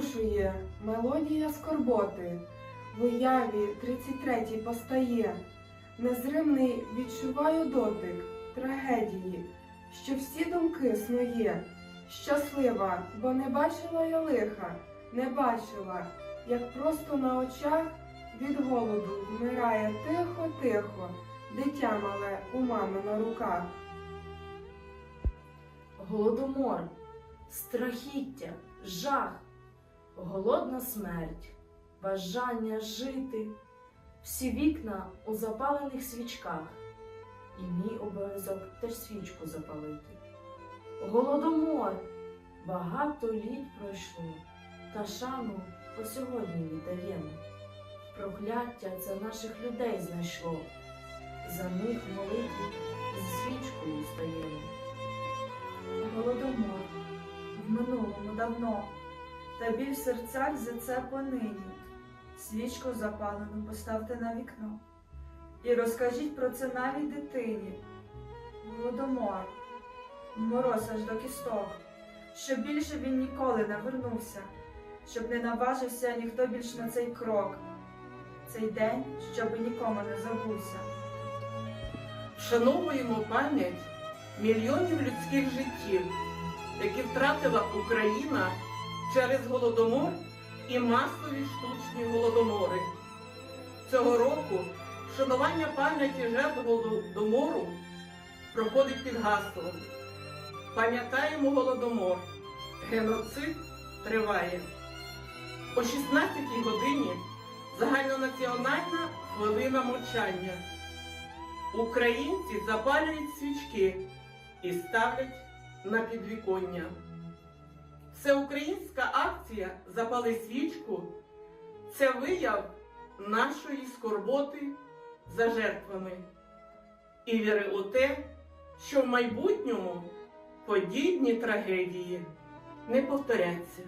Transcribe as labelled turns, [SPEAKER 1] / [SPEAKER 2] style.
[SPEAKER 1] зворушує мелодія скорботи, в уяві 33-й постає, незримний відчуваю дотик трагедії, що всі думки снує. Щаслива, бо не бачила я лиха, не бачила, як просто на очах від голоду вмирає тихо-тихо, дитя мале у мами на руках.
[SPEAKER 2] Голодомор, страхіття, жах, голодна смерть, бажання жити, всі вікна у запалених свічках, і мій обов'язок теж свічку запалити. Голодомор, багато літ пройшло, та шану по сьогодні віддаємо. Прокляття це наших людей знайшло, за них молитві з свічкою стаємо.
[SPEAKER 3] Голодомор в минулому давно, та біль в серцях за це понині. Свічку запалену поставте на вікно і розкажіть про це навіть дитині. Голодомор, мороз аж до кісток, щоб більше він ніколи не вернувся, щоб не наважився ніхто більш на цей крок. Цей день, щоби нікому не забувся.
[SPEAKER 4] Вшановуємо пам'ять мільйонів людських життів, які втратила Україна через голодомор і масові штучні голодомори. Цього року вшанування пам'яті жертв голодомору проходить під гаслом. Пам'ятаємо голодомор. Геноцид триває. О 16-й годині загальнонаціональна хвилина мовчання. Українці запалюють свічки і ставлять на підвіконня. Всеукраїнська акція Запали свічку це вияв нашої скорботи за жертвами і віри у те, що в майбутньому подібні трагедії не повторяться.